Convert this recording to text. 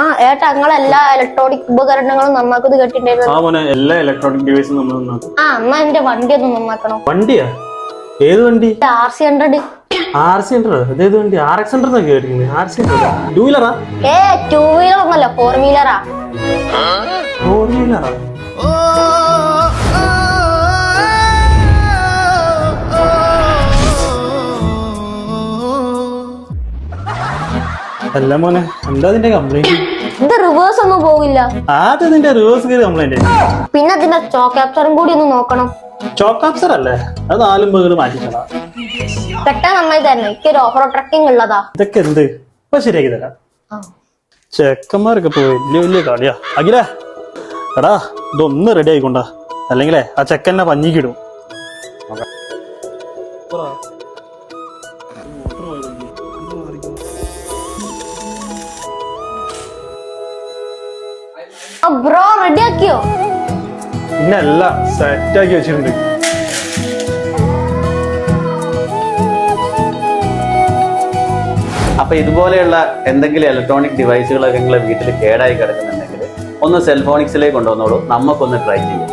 ആ ഏട്ടാ നിങ്ങളെല്ലാ ഇലക്ട്രോണിക് ഉപകരണങ്ങളും നന്നാക്കുന്നത് കേട്ടിട്ടുണ്ടായിരുന്നു? ആ മോനെ എല്ലാ ഇലക്ട്രോണിക് ഡിവൈസും നമ്മൾ നന്നാക്കും. ആ എന്നാ എന്റെ വണ്ടി ഒന്ന് നന്നാക്കണം. വണ്ടിയാ? ഏത് വണ്ടി? R C hundred R C hundred അതേത് വണ്ടി? ആർ എക്സ് ഹൺഡ്രഡ് എന്നൊക്കെ കേട്ടിരിക്കുന്നത്. ആർ സി ഹൺഡ്രഡ് ടൂ വീലറാ ഏ ടൂ വീലർ ഒന്നല്ല ഫോർ വീലറാ ഫോർ വീലറാ അല്ല മോനെ എന്താ അതിന്റെ കംപ്ലൈന്റ് ഇത് റിവേഴ്സ് ഒന്നും പോകില്ല ആദ്യം ഇതിന്റെ റിവേഴ്സ് കയറി കംപ്ലൈന്റ് പിന്നെ അതിന്റെ ചോക്കാപ്സറും കൂടി ഒന്ന് നോക്കണം. ചോക്കാപ്സർ അല്ലേ? അത് നാലും പേര് മാറ്റിക്കണം പെട്ടെന്ന് നന്നായി തരണം എനിക്ക് ഒരു ഓഫർ ട്രക്കിംഗ് ഉള്ളതാ. ഇതൊക്കെ എന്ത്? ഇപ്പൊ ശരിയാക്കി തരാം. ചെക്കന്മാരൊക്കെ ഇപ്പൊ വലിയ വലിയ കളിയാ. അഖില എടാ ഇതൊന്ന് റെഡി ആയിക്കൊണ്ടാ. അല്ലെങ്കിലേ ആ ചെക്കന്നെ പഞ്ഞിക്കിടും. Bro ready ആക്കിയോ? പിന്നെ സെറ്റ് ആക്കി വെച്ചിട്ടുണ്ട്. അപ്പൊ ഇതുപോലെയുള്ള എന്തെങ്കിലും ഇലക്ട്രോണിക് ഡിവൈസുകളൊക്കെ നിങ്ങളെ വീട്ടിൽ കേടായി കിടക്കുന്നുണ്ടെങ്കിൽ ഒന്ന് സെൽഫോണിക്സിലേക്ക് കൊണ്ടുവന്നോളൂ. നമുക്കൊന്ന് ട്രൈ ചെയ്യാം.